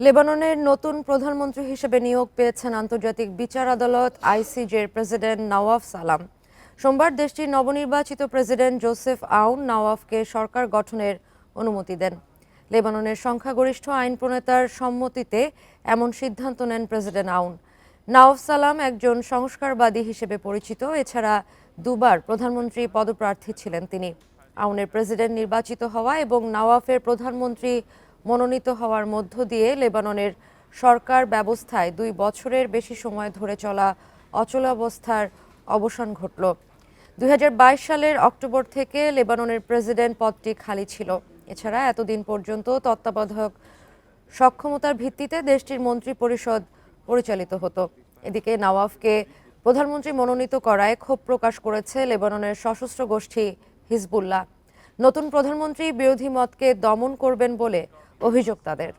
লেবাননের নতুন প্রধানমন্ত্রী হিসেবে নিয়োগ পেয়েছেন আন্তর্জাতিক বিচার আদালত, আইসিজের প্রেসিডেন্ট নওয়াফ সালাম। সোমবার দেশটির নবনির্বাচিত প্রেসিডেন্ট জোসেফ আউন নওয়াফকে সরকার গঠনের অনুমতি দেন। লেবাননের সংখ্যাগরিষ্ঠ আইন প্রণেতার সম্মতিতে এমন সিদ্ধান্ত নেন প্রেসিডেন্ট আউন। নওয়াফ সালাম একজন সংস্কারবাদী হিসেবে পরিচিত, এছাড়া দুবার প্রধানমন্ত্রী পদপ্রার্থী ছিলেন তিনি। আউনের প্রেসিডেন্ট নির্বাচিত হওয়া এবং নওয়াফের প্রধানমন্ত্রী মনোনীত হওয়ার মধ্য দিয়ে লেবাননের সরকার ব্যবস্থায় দুই বছরের বেশি সময় ধরে চলা অচলাবস্থার অবসান ঘটল। দুই হাজার বাইশ সালের অক্টোবর থেকে লেবাননের প্রেসিডেন্ট পদটি খালি ছিল। এছাড়া এতদিন পর্যন্ত তত্ত্বাবধায়ক সক্ষমতার ভিত্তিতে দেশটির মন্ত্রী পরিষদ পরিচালিত হতো। এদিকে নওয়াফকে প্রধানমন্ত্রী মনোনীত করায় ক্ষোভ প্রকাশ করেছে লেবাননের সশস্ত্র গোষ্ঠী হিজবুল্লাহ। নতুন প্রধানমন্ত্রী বিরোধী মতকে দমন করবেন বলে অভিযোগ তাদের।